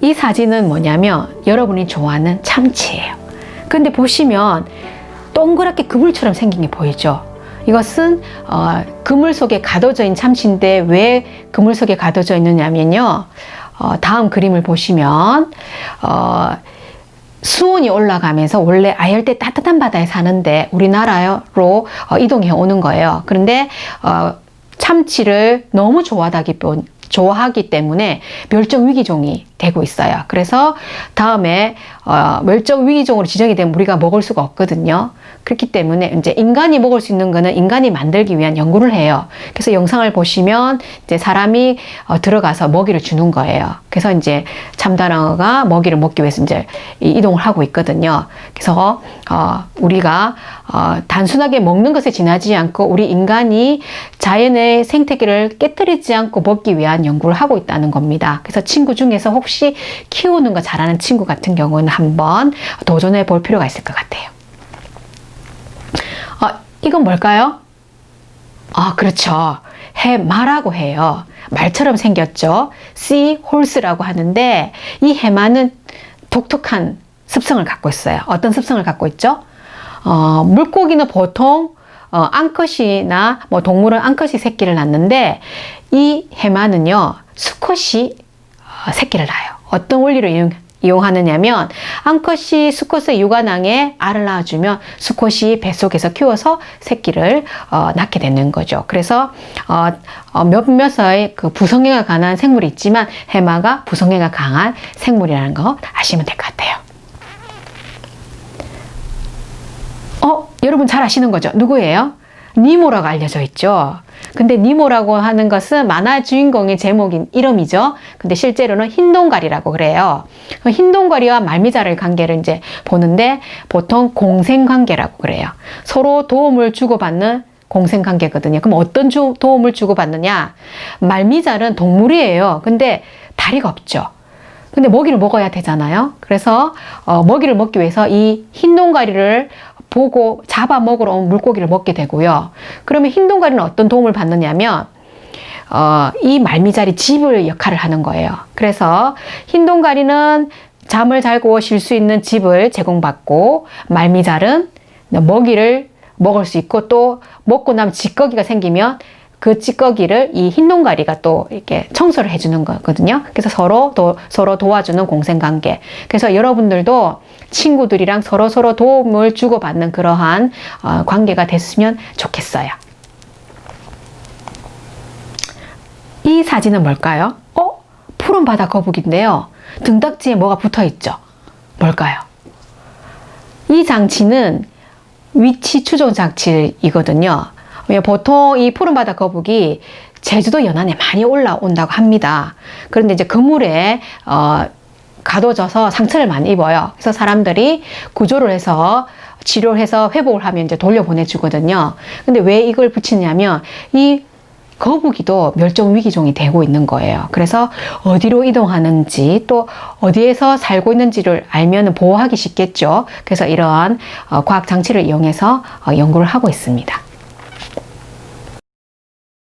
이 사진은 뭐냐면 여러분이 좋아하는 참치예요. 근데 보시면 동그랗게 그물처럼 생긴 게 보이죠? 이것은 어, 그물 속에 가둬져 있는 참치인데 왜 그물 속에 가둬져 있느냐면요. 어, 다음 그림을 보시면 어, 수온이 올라가면서 원래 아열대 따뜻한 바다에 사는데 우리나라로 어, 이동해 오는 거예요. 그런데 어, 참치를 너무 좋아하기 좋아하기 때문에 멸종 위기종이 되고 있어요. 그래서 다음에 어, 멸종 위기종으로 지정이 되면 우리가 먹을 수가 없거든요. 그렇기 때문에 이제 인간이 먹을 수 있는 거는 인간이 만들기 위한 연구를 해요. 그래서 영상을 보시면 이제 사람이 어, 들어가서 먹이를 주는 거예요. 그래서 이제 참다랑어가 먹이를 먹기 위해서 이제 이동을 하고 있거든요. 그래서 어, 우리가 어, 단순하게 먹는 것에 지나지 않고 우리 인간이 자연의 생태계를 깨뜨리지 않고 먹기 위한 연구를 하고 있다는 겁니다. 그래서 친구 중에서 혹시 키우는 거 잘하는 친구 같은 경우는 한번 도전해 볼 필요가 있을 것 같아요. 아, 이건 뭘까요? 아, 그렇죠. 해마라고 해요. 말처럼 생겼죠. sea horse라고 하는데 이 해마는 독특한 습성을 갖고 있어요. 어떤 습성을 갖고 있죠? 어, 물고기는 보통 어, 암컷이나 뭐 동물은 암컷이 새끼를 낳는데 이 해마는요 수컷이 어, 새끼를 낳아요. 어떤 원리로 이용, 이용하느냐면 암컷이 수컷의 육아낭에 알을 낳아주면 수컷이 뱃속에서 키워서 새끼를 어, 낳게 되는 거죠. 그래서 어, 어, 몇몇의 그 부성애가 강한 생물이 있지만 해마가 부성애가 강한 생물이라는 거 아시면 될 것 같아요. 어, 여러분 잘 아시는 거죠? 누구예요? 니모라고 알려져 있죠. 근데 니모라고 하는 것은 만화 주인공의 제목인 이름이죠. 근데 실제로는 흰 동가리라고 그래요. 그 흰동가리와 말미잘의 관계를 이제 보는데 보통 공생 관계라고 그래요. 서로 도움을 주고받는 공생 관계거든요. 그럼 어떤 주, 도움을 주고받느냐? 말미잘은 동물이에요. 근데 다리가 없죠. 근데 먹이를 먹어야 되잖아요. 그래서 어, 먹이를 먹기 위해서 이 흰 동가리를 보고 잡아 먹으러 온 물고기를 먹게 되고요. 그러면 흰 동가리는 어떤 도움을 받느냐면 어, 이 말미잘이 집을 역할을 하는 거예요. 그래서 흰 동가리는 잠을 잘고 쉴 수 있는 집을 제공받고 말미잘은 먹이를 먹을 수 있고 또 먹고 나면 찌꺼기가 생기면 그 찌꺼기를 이 흰 동가리가 또 이렇게 청소를 해주는 거거든요. 그래서 서로 도, 서로 도와주는 공생관계. 그래서 여러분들도 친구들이랑 서로 서로 도움을 주고받는 그러한 어, 관계가 됐으면 좋겠어요. 이 사진은 뭘까요? 어? 푸른 바다 거북인데요. 등딱지에 뭐가 붙어 있죠? 뭘까요? 이 장치는 위치 추종 장치이거든요. 보통 이 푸른바다 거북이 제주도 연안에 많이 올라온다고 합니다. 그런데 이제 그물에 어, 가둬져서 상처를 많이 입어요. 그래서 사람들이 구조를 해서 치료를 해서 회복을 하면 이제 돌려보내주거든요. 근데 왜 이걸 붙이냐면 이 거북이도 멸종 위기종이 되고 있는 거예요. 그래서 어디로 이동하는지 또 어디에서 살고 있는지를 알면 보호하기 쉽겠죠. 그래서 이러한 어, 과학 장치를 이용해서 어, 연구를 하고 있습니다.